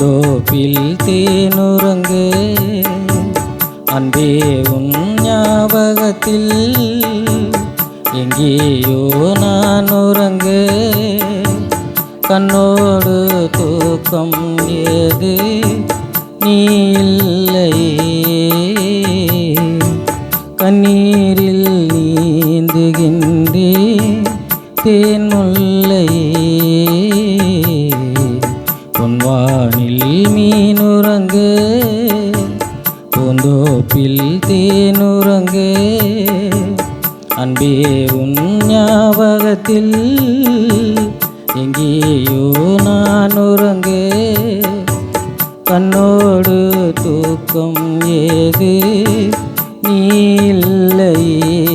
தோப்பில் தேனுறங்கு. அன்பே உன் ஞாபகத்தில் எங்கேயோ நான் உறங்கு. கண்ணோடு தூக்கம் ஏது? நீ இல்லை. கண்ணீரில் நீந்துகின்றே. தேன் பூந்தோப்பில் தேனுறங்கு அன்பே உன் ஞாபகத்தில் எங்கேயோ நான் உறங்கு. கண்ணோடு தூக்கம் ஏது? நீ இல்லையே.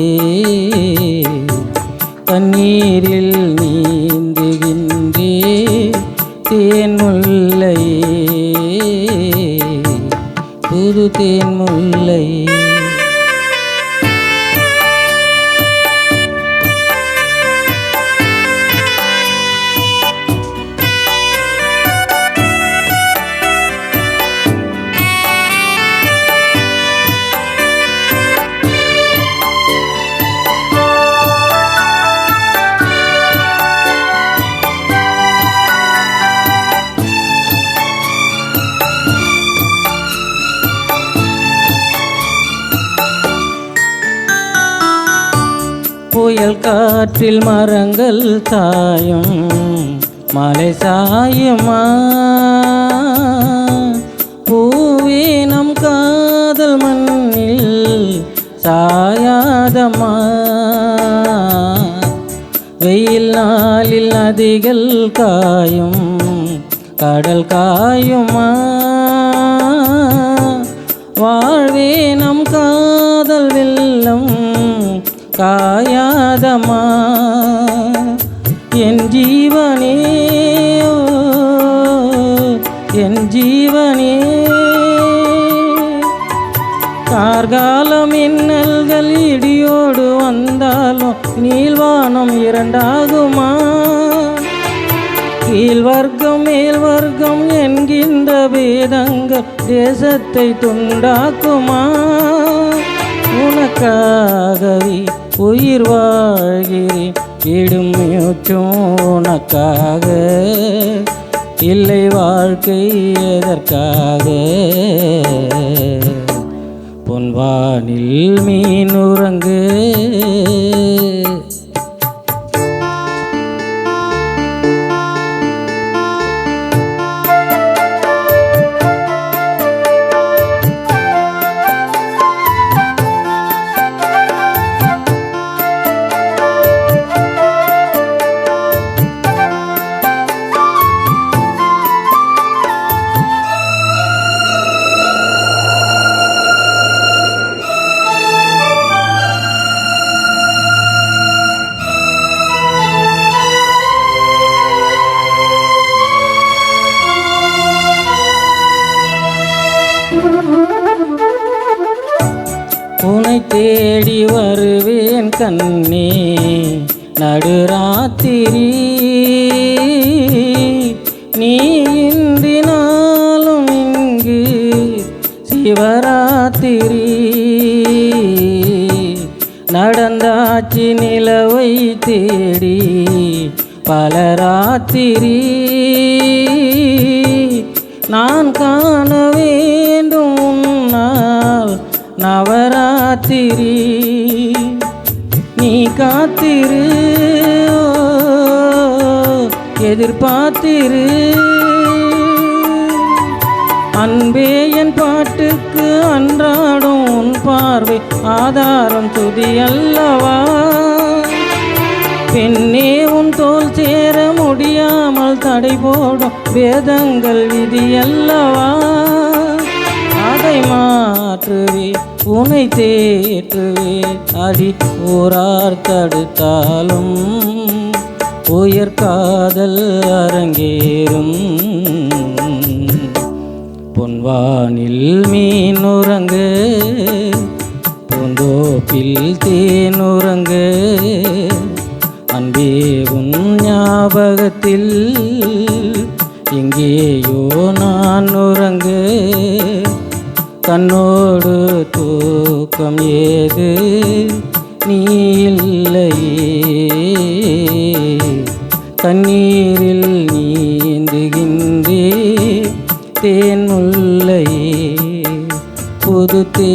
கண்ணீரில் நீந்துகின்றே. தேன் புது மணல் காற்றில் மரங்கள் சாயும் மலை சாயுமா? பூவே நம் காதல் மண்ணில் சாயாதம்மா வெயில் நாளில் நதிகள் காயும் கடல் காயுமா? வாழ்வே நம் காதல் காயா நாதமா என் ஜீவனே என் ஜீவனே. கார்காலம் இன்னல்கள் இடியோடு வந்தாலும் நீள்வானம் இரண்டாகுமா? கீழ் வர்க்கம் மேல் வர்க்கம் என்கின்ற வேதங்கள் தேசத்தை துண்டாக்குமா? உயிர் வாழ்கிறேன். இடும் மூச்சும் உனக்காக இல்லை வாழ்க்கை எதற்காக? பொன்வானில் மீன் உறங்கு. உனை தேடி வருவேன் கண்ணே. நடுராத்திரி நீ இன்றி இங்கு சிவராத்திரி. நடந்தாச்சி நிலவை தேடி பல ராத்திரி. நான் காணவே நவராத்திரி நீ காத்திரு. எதிர்பார்த்திரு அன்பே என் பாட்டுக்கு அன்றாடும் உன் பார்வை ஆதாரம் துதி அல்லவா? பெண்ணே உன் தோல் சேர முடியாமல் தடை போடும் வேதங்கள் விதி அல்லவா? அதை மாற்றுவே உனை தேற்றுவே. அடி ஊரார் தடுத்தாலும் உயர் காதல் அரங்கேறும். பொன்வானில் மீன் உறங்கு பூந்தோப்பில் தேனுறங்கு அன்பே உன் ஞாபகத்தில் இங்கேயோ நான் உறங்கு. கண்ணோடு தூக்கம் ஏது? நீ இல்லையே கண்ணீரில் நீந்துகின்றே தேன் முல்லையே புது தே